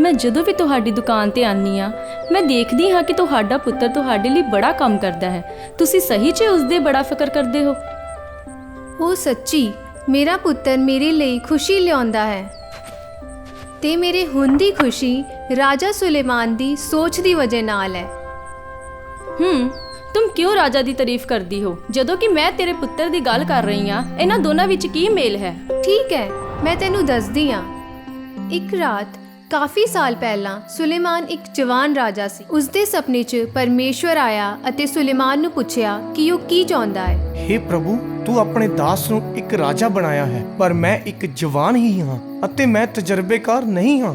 ਮੈਂ ਜਦੋਂ ਵੀ ਤੁਹਾਡੀ ਦੁਕਾਨ ਤੇ ਆਨੀ ਆ ਮੈਂ ਦੇਖਦੀ ਹਾਂ ਕਿ ਤੁਹਾਡਾ ਪੁੱਤਰ ਤੁਹਾਡੇ ਲਈ ਬੜਾ ਕੰਮ ਕਰਦਾ ਹੈ। ਤੁਸੀਂ ਸਹੀ 'ਚ ਉਸ ਦੇ ਬੜਾ ਫਿਕਰ ਕਰਦੇ ਹੋ। ਉਹ ਸੱਚੀ ਮੇਰਾ ਪੁੱਤਰ ਮੇਰੇ ਲਈ ਖੁਸ਼ੀ ਲਿਆਉਂਦਾ ਹੈ। ਤੇ ਮੇਰੇ ਹੁਣ ਦੀ ਖੁਸ਼ੀ ਰਾਜਾ ਸੁਲੇਮਾਨ ਦੀ ਸੋਚ ਦੀ ਵਜ੍ਹਾ ਨਾਲ ਹੈ। ਹੂੰ ਤੁਮ ਕਿਉਂ ਰਾਜਾ ਦੀ ਤਾਰੀਫ ਕਰਦੀ ਹੋ? ਜਦੋਂ ਕਿ ਮੈਂ ਤੇਰੇ ਪੁੱਤਰ ਦੀ ਗੱਲ ਕਰ ਰਹੀ ਹਾਂ ਇਹਨਾਂ ਦੋਨਾਂ ਵਿੱਚ ਕੀ ਮੇਲ ਹੈ? ਠੀਕ ਹੈ ਮੈਂ ਤੈਨੂੰ ਦੱਸਦੀ ਹਾਂ ਇੱਕ ਰਾਤ ਕਾਫੀ ਸਾਲ ਪਹਿਲਾਂ ਸੁਲੇਮਾਨ ਇੱਕ ਜਵਾਨ ਰਾਜਾ ਸੀ। ਉਸ ਦੇ ਸੁਪਨੇ 'ਚ ਪਰਮੇਸ਼ਵਰ ਆਇਆ ਅਤੇ ਸੁਲੇਮਾਨ ਨੂੰ ਪੁੱਛਿਆ ਕਿ ਉਹ ਕੀ ਚਾਹੁੰਦਾ ਹੈ। हे ਪ੍ਰਭੂ ਤੂੰ ਆਪਣੇ ਦਾਸ ਨੂੰ ਇੱਕ ਰਾਜਾ ਬਣਾਇਆ ਹੈ ਪਰ ਮੈਂ ਇੱਕ ਜਵਾਨ ਹੀ ਹਾਂ ਅਤੇ ਮੈਂ ਤਜਰਬੇਕਾਰ ਨਹੀਂ ਹਾਂ।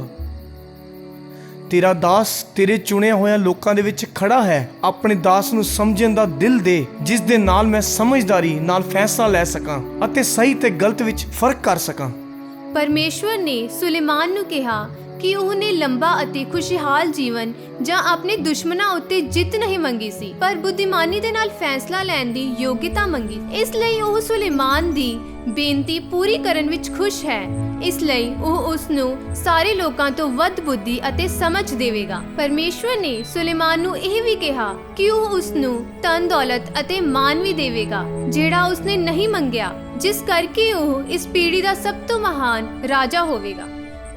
ਤੇਰਾ ਦਾਸ ਤੇਰੇ ਚੁਣਿਆ ਹੋਇਆ ਲੋਕਾਂ ਦੇ ਵਿੱਚ ਖੜਾ ਹੈ। ਆਪਣੇ ਦਾਸ ਨੂੰ ਸਮਝਣ ਦਾ ਦਿਲ ਦੇ ਜਿਸ ਦੇ ਨਾਲ ਮੈਂ ਸਮਝਦਾਰੀ ਨਾਲ ਫੈਸਲਾ ਲੈ ਸਕਾਂ ਅਤੇ ਸਹੀ ਤੇ ਗਲਤ ਵਿੱਚ ਫ਼ਰਕ ਕਰ ਸਕਾਂ। ਪਰਮੇਸ਼ਵਰ ਨੇ ਸੁਲੇਮਾਨ ਨੂੰ ਕਿਹਾ ਕਿ ਉਹਨੇ ਲੰਬਾ ਅਤੇ ਖੁਸ਼ਹਾਲ ਜੀਵਨ ਜਾਂ ਆਪਣੇ ਦੁਸ਼ਮਣਾਂ ਉੱਤੇ ਜਿੱਤ ਨਹੀਂ ਮੰਗੀ ਸੀ, ਪਰ ਬੁੱਧੀਮਾਨੀ ਦੇ ਨਾਲ ਫੈਸਲਾ ਲੈਣ ਦੀ ਯੋਗਤਾ ਮੰਗੀ। ਇਸ ਲਈ ਉਹ ਸੁਲੇਮਾਨ ਦੀ ਬੇਨਤੀ ਪੂਰੀ ਕਰਨ ਵਿੱਚ ਖੁਸ਼ ਹੈ। ਇਸ ਲਈ ਉਹ ਉਸ ਨੂੰ ਸਾਰੇ ਲੋਕਾਂ ਤੋਂ ਵੱਧ ਬੁੱਧੀ ਅਤੇ ਸਮਝ ਦੇਵੇਗਾ। ਪਰਮੇਸ਼ਵਰ ਨੇ ਸੁਲੇਮਾਨ ਨੂੰ ਇਹ ਵੀ ਕਿਹਾ ਕਿ ਉਹ ਉਸ ਨੂੰ ਧਨ, ਦੌਲਤ ਅਤੇ ਮਾਨ ਵੀ ਦੇਵੇਗਾ, ਜਿਹੜਾ ਉਸਨੇ ਨਹੀਂ ਮੰਗਿਆ, ਜਿਸ ਕਰਕੇ ਉਹ ਇਸ ਪੀੜ੍ਹੀ ਦਾ ਸਭ ਤੋਂ ਮਹਾਨ ਰਾਜਾ ਹੋਵੇਗਾ।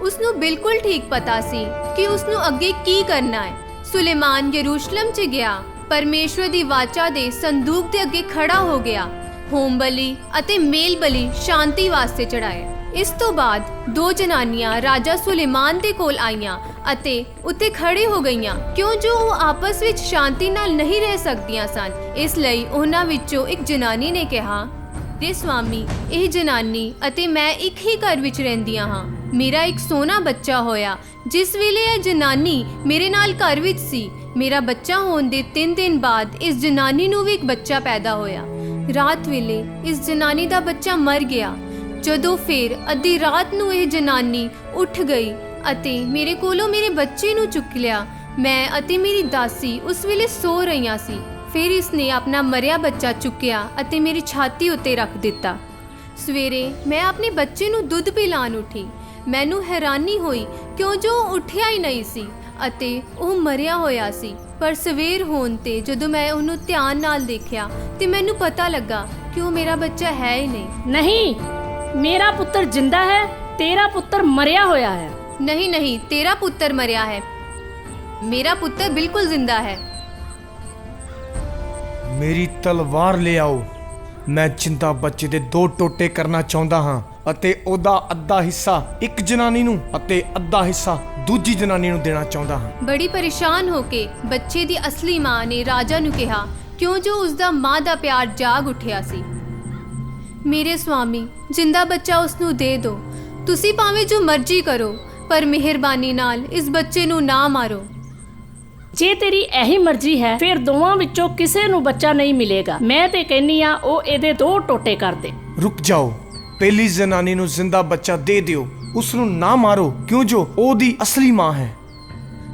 ਉਸ ਨੂੰ ਬਿਲਕੁਲ ਠੀਕ ਪਤਾ ਸੀ ਕਿ ਉਸ ਨੂੰ ਅੱਗੇ ਕੀ ਕਰਨਾ ਹੈ। ਸੁਲੇਮਾਨ ਯਰੂਸ਼ਲਮ 'ਚ ਗਿਆ। ਪਰਮੇਸ਼ਵਰ ਦੀ ਵਾਚਾ ਦੇ ਸੰਦੂਕ ਦੇ ਅੱਗੇ ਖੜਾ ਹੋ ਗਿਆ। ਹੋਮ ਬਲੀ ਅਤੇ ਮੇਲ ਬਲੀ ਸ਼ਾਂਤੀ ਵਾਸਤੇ ਚੜਾਏ ਇਸ ਤੋਂ ਬਾਅਦ ਦੋ ਜਨਾਨੀਆਂ ਰਾਜਾ ਸੁਲੇਮਾਨ ਦੇ ਕੋਲ ਆਈਆਂ ਅਤੇ ਉੱਤੇ ਖੜੇ ਹੋ ਗਈਆਂ। ਕਿਉਂ ਜੋ ਉਹ ਆਪਸ ਵਿੱਚ ਸ਼ਾਂਤੀ ਨਾਲ ਨਹੀਂ ਰਹਿ ਸਕਦੀਆਂ ਸਨ, ਇਸ ਲਈ ਉਹਨਾਂ ਵਿੱਚੋਂ ਇੱਕ ਜਨਾਨੀ ਨੇ ਕਿਹਾ ਦੇ ਸਵਾਮੀ, ਇਹ ਜਨਾਨੀ ਅਤੇ ਮੈਂ ਇੱਕ ਹੀ ਘਰ ਵਿੱਚ ਰਹਿੰਦੀਆਂ ਹਾਂ। ਮੇਰਾ ਇੱਕ ਸੋਹਣਾ ਬੱਚਾ ਹੋਇਆ। ਜਿਸ ਵੇਲੇ ਇਹ ਜਨਾਨੀ ਮੇਰੇ ਨਾਲ ਘਰ ਵਿੱਚ ਸੀ, ਮੇਰਾ ਬੱਚਾ ਹੋਣ ਦੇ 3 ਦਿਨ ਬਾਅਦ ਇਸ ਜਨਾਨੀ ਨੂੰ ਵੀ ਇੱਕ ਬੱਚਾ ਪੈਦਾ ਹੋਇਆ। ਰਾਤ ਵੇਲੇ ਇਸ ਜਨਾਨੀ ਦਾ ਬੱਚਾ ਮਰ ਗਿਆ। ਜਦੋਂ ਫਿਰ ਅੱਧੀ ਰਾਤ ਨੂੰ ਇਹ ਜਨਾਨੀ ਉੱਠ ਗਈ ਅਤੇ ਮੇਰੇ ਕੋਲੋਂ ਮੇਰੇ ਬੱਚੇ ਨੂੰ ਚੁੱਕ ਲਿਆ। ਮੈਂ ਅਤੇ ਮੇਰੀ ਦਾਸੀ ਉਸ ਵੇਲੇ ਸੋ ਰਹੀਆਂ ਸੀ। ਫਿਰ ਇਸਨੇ ਆਪਣਾ ਮਰਿਆ ਬੱਚਾ ਚੁੱਕਿਆ ਅਤੇ ਮੇਰੀ ਛਾਤੀ ਉੱਤੇ ਰੱਖ ਦਿੱਤਾ। ਸਵੇਰੇ ਮੈਂ ਆਪਣੇ ਬੱਚੇ ਨੂੰ ਦੁੱਧ ਪਿਲਾਣ ਉੱਠੀ। ਮੈਨੂੰ ਹੈਰਾਨੀ ਹੋਈ ਕਿਉਂ ਜੋ ਉੱਠਿਆ ਹੀ ਨਹੀਂ ਸੀ ਅਤੇ ਉਹ ਮਰਿਆ ਹੋਇਆ ਸੀ। ਪਰ ਸਵੇਰ ਹੋਣ ਤੇ ਜਦੋਂ ਮੈਂ ਉਹਨੂੰ ਧਿਆਨ ਨਾਲ ਦੇਖਿਆ ਤੇ ਮੈਨੂੰ ਪਤਾ ਲੱਗਾ ਕਿ ਉਹ ਮੇਰਾ ਬੱਚਾ ਹੈ ਹੀ ਨਹੀਂ। ਨਹੀਂ ਮੇਰਾ ਪੁੱਤਰ ਜਿੰਦਾ ਹੈ ਤੇਰਾ ਪੁੱਤਰ ਮਰਿਆ ਹੋਇਆ ਹੈ। ਨਹੀਂ ਨਹੀਂ ਤੇਰਾ ਪੁੱਤਰ ਮਰਿਆ ਹੈ। ਮੇਰਾ ਪੁੱਤਰ ਬਿਲਕੁਲ ਜ਼ਿੰਦਾ ਹੈ। ਮੇਰੀ ਤਲਵਾਰ ਲਿਆਓ ਮੈਂ ਜਿੰਦਾ ਬੱਚੇ ਦੇ ਦੋ ਟੋਟੇ ਕਰਨਾ ਚਾਹੁੰਦਾ ਹਾਂ ਅਤੇ ਉਹਦਾ ਅੱਧਾ ਹਿੱਸਾ ਇੱਕ ਜਨਾਨੀ ਨੂੰ ਅਤੇ ਅੱਧਾ ਹਿੱਸਾ ਦੂਜੀ ਜਨਾਨੀ ਨੂੰ ਦੇਣਾ ਚਾਹੁੰਦਾ ਹਾਂ। ਬੜੀ ਪਰੇਸ਼ਾਨ ਹੋ ਕੇ ਬੱਚੇ ਦੀ ਅਸਲੀ ਮਾਂ ਨੇ ਰਾਜਾ ਨੂੰ ਕਿਹਾ, ਕਿਉਂ ਜੋ ਉਸ ਦਾ ਮਾਂ ਦਾ ਪਿਆਰ ਜਾਗ ਉੱਠਿਆ ਸੀ? ਮੇਰੇ ਸਵਾਮੀ ਜਿੰਦਾ ਬੱਚਾ ਉਸ ਨੂੰ ਦੇ। ਦਿਓ ਤੁਸੀਂ ਭਾਵੇਂ ਜੋ ਮਰਜ਼ੀ ਕਰੋ, ਪਰ ਮਿਹਰਬਾਨੀ ਨਾਲ ਇਸ ਬੱਚੇ ਨੂੰ ਨਾ ਮਾਰੋ। ਜੇ ਤੇਰੀ ਇਹੀ ਮਰਜ਼ੀ ਹੈ ਫਿਰ ਦੋਵਾਂ ਵਿੱਚੋਂ ਕਿਸੇ ਨੂੰ ਬੱਚਾ ਨਹੀਂ ਮਿਲੇਗਾ। ਮੈਂ ਤੇ ਕਹਿੰਨੀ ਆ ਉਹ ਇਹਦੇ ਦੋ ਟੋਟੇ ਕਰ ਦੇ। ਰੁਕ ਜਾਓ। ਪਹਿਲੀ ਜਨਾਨੀ ਨੂੰ ਜ਼ਿੰਦਾ ਬੱਚਾ ਦੇ ਦਿਓ। ਉਸ ਨੂੰ ਨਾ ਮਾਰੋ। ਕਿਉਂ ਜੋ ਉਹਦੀ ਅਸਲੀ ਮਾਂ ਹੈ।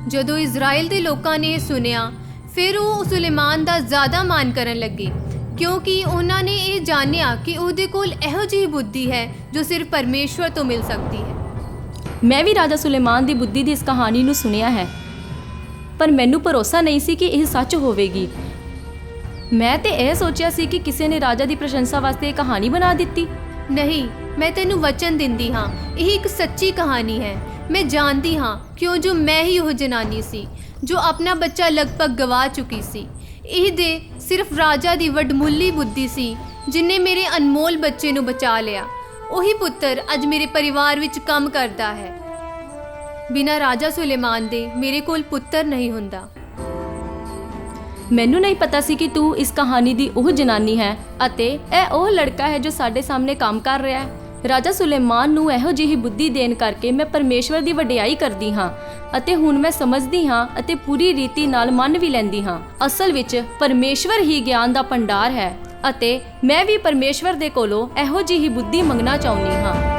ਜਦੋਂ ਇਜ਼ਰਾਈਲ ਦੇ ਲੋਕਾਂ ਨੇ ਇਹ ਸੁਨਿਆ ਫਿਰ ਉਹ ਸੁਲੇਮਾਨ ਦਾ ਜ਼ਿਆਦਾ ਮਾਨ ਕਰਨ ਲੱਗੇ। ਕਿਉਂਕਿ ਉਹਨਾਂ ਨੇ ਇਹ ਜਾਣਿਆ ਕਿ ਉਹਦੇ ਕੋਲ ਇਹੋ ਜਿਹੀ ਬੁੱਧੀ ਹੈ ਜੋ ਸਿਰਫ ਪਰਮੇਸ਼ਵਰ ਤੋਂ ਮਿਲ ਸਕਦੀ ਹੈ। ਮੈਂ ਵੀ ਰਾਜਾ ਸੁਲੇਮਾਨ ਦੀ ਬੁੱਧੀ ਦੀ ਇਸ ਕਹਾਣੀ ਨੂੰ ਸੁਣਿਆ ਹੈ। ਪਰ ਮੈਨੂੰ ਭਰੋਸਾ ਨਹੀਂ ਸੀ ਕਿ ਇਹ ਸੱਚ ਹੋਵੇਗੀ। ਮੈਂ ਤੇ ਇਹ ਸੋਚਿਆ ਸੀ ਕਿ ਕਿਸੇ ਨੇ ਰਾਜਾ ਦੀ ਪ੍ਰਸ਼ੰਸਾ ਵਾਸਤੇ ਇਹ ਕਹਾਣੀ ਬਣਾ ਦਿੱਤੀ। ਨਹੀਂ, ਮੈਂ ਤੈਨੂੰ ਵਚਨ ਦਿੰਦੀ ਹਾਂ। ਇਹ ਇੱਕ ਸੱਚੀ ਕਹਾਣੀ ਹੈ। ਮੈਂ ਜਾਣਦੀ ਹਾਂ ਕਿਉਂ ਜੋ ਮੈਂ ਹੀ ਉਹ ਜਨਾਨੀ ਸੀ, ਜੋ ਆਪਣਾ ਬੱਚਾ ਲਗਭਗ ਗਵਾ ਚੁੱਕੀ ਸੀ। ਇਹ ਦੇ ਸਿਰਫ ਰਾਜਾ ਦੀ ਵਡਮੁੱਲੀ ਬੁੱਧੀ ਸੀ, ਜਿਨੇ ਮੇਰੇ ਅਨਮੋਲ ਬੱਚੇ ਨੂੰ ਬਚਾ ਲਿਆ। ਉਹੀ ਪੁੱਤਰ ਅੱਜ ਮੇਰੇ ਪਰਿਵਾਰ ਵਿੱਚ ਕੰਮ ਕਰਦਾ ਹੈ। ਬਿਨਾਂ ਰਾਜਾ ਸੁਲੇਮਾਨ ਦੇ ਮੇਰੇ ਕੋਲ ਪੁੱਤਰ ਨਹੀਂ ਹੁੰਦਾ। ਮੈਨੂੰ ਨਹੀਂ ਪਤਾ ਸੀ ਕਿ ਤੂੰ ਇਸ ਕਹਾਣੀ ਦੀ ਉਹ ਜਨਾਨੀ ਹੈ ਅਤੇ ਇਹ ਉਹ ਲੜਕਾ ਹੈ ਜੋ ਸਾਡੇ ਸਾਹਮਣੇ ਕੰਮ ਕਰ ਰਿਹਾ ਹੈ। ਰਾਜਾ ਸੁਲੇਮਾਨ ਨੂੰ ਇਹੋ ਜਿਹੀ ਬੁੱਧੀ ਦੇਣ ਕਰਕੇ ਮੈਂ ਪਰਮੇਸ਼ਵਰ ਦੀ ਵਡਿਆਈ ਕਰਦੀ ਹਾਂ ਅਤੇ ਹੁਣ ਮੈਂ ਸਮਝਦੀ ਹਾਂ ਅਤੇ ਪੂਰੀ ਰੀਤੀ ਨਾਲ ਮੰਨ ਵੀ ਲੈਂਦੀ ਹਾਂ। ਅਸਲ ਵਿੱਚ ਪਰਮੇਸ਼ਵਰ ਹੀ ਗਿਆਨ ਦਾ ਭੰਡਾਰ ਹੈ ਅਤੇ ਮੈਂ ਵੀ ਪਰਮੇਸ਼ਵਰ ਦੇ ਕੋਲੋਂ ਇਹੋ ਜਿਹੀ ਬੁੱਧੀ ਮੰਗਣਾ ਚਾਹੁੰਦੀ ਹਾਂ।